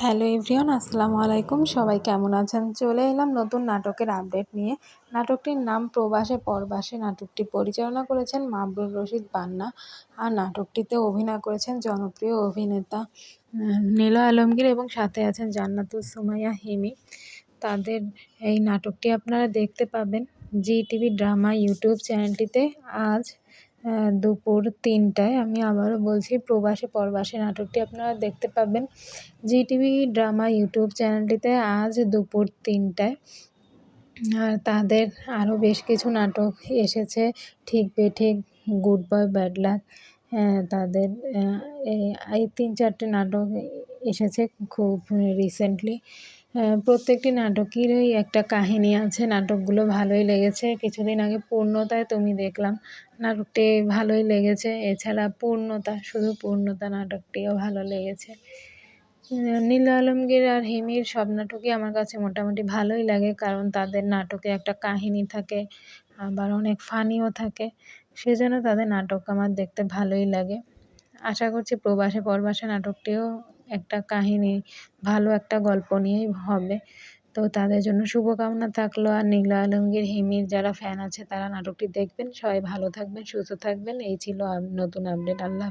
Hello everyone, আসসালামু আলাইকুম। সবাই কেমন আছেন? চলে এলাম নতুন নাটকের আপডেট নিয়ে। নাটকটির নাম প্রবাসে পরবাসে। নাটকটি পরিচালনা করেছেন মাবরুর রশিদ বান্না আর নাটকটিতে অভিনয় করেছেন জনপ্রিয় অভিনেতা নীল আলমগীর এবং সাথে আছেন জান্নাতুল সুমাইয়া হিমি। তাদের এই নাটকটি আপনারা দেখতে পাবেন। জি টিভি ড্রামা ইউটিউব চ্যানেলটিতে আজ দুপুর তিনটায়। আমি আবারও বলছি, প্রবাসে পরবাসে নাটকটি আপনারা দেখতে পাবেন। জি টিভি ড্রামা ইউটিউব চ্যানেলটিতে আজ দুপুর তিনটায়। আর তাদের আরও বেশ কিছু নাটক এসেছে। ঠিক বেঠিক গুড বয়, ব্যাড লাক তাদের এই তিন চারটে নাটক এসেছে খুব রিসেন্টলি প্রত্যেকটি নাটকেরই একটা কাহিনী আছে। নাটকগুলো ভালোই লেগেছে। কিছুদিন আগে পূর্ণতায় তুমি দেখলাম। নাটকটি ভালোই লেগেছে। এছাড়া পূর্ণতা, শুধু পূর্ণতা নাটকটিও ভালো লেগেছে। নীল আলমগীর আর হিমির সব নাটকই আমার কাছে মোটামুটি ভালোই লাগে, কারণ তাদের নাটকে একটা কাহিনী থাকে, আবার অনেক ফানিও থাকে। সেজন্য তাদের নাটক আমার দেখতে ভালোই লাগে। আশা করছি প্রবাসে পরবাসে নাটকটিও একটা কাহিনী, ভালো একটা গল্প নিয়েই হবে। তো তাদের জন্য শুভকামনা থাকল। আর নীলা আলমগীর, হিমির যারা ফ্যান আছে তারা নাটকটি দেখবেন। সবাই ভালো থাকবেন, সুস্থ থাকবেন। এই ছিল নতুন আপডেট আল্লাহ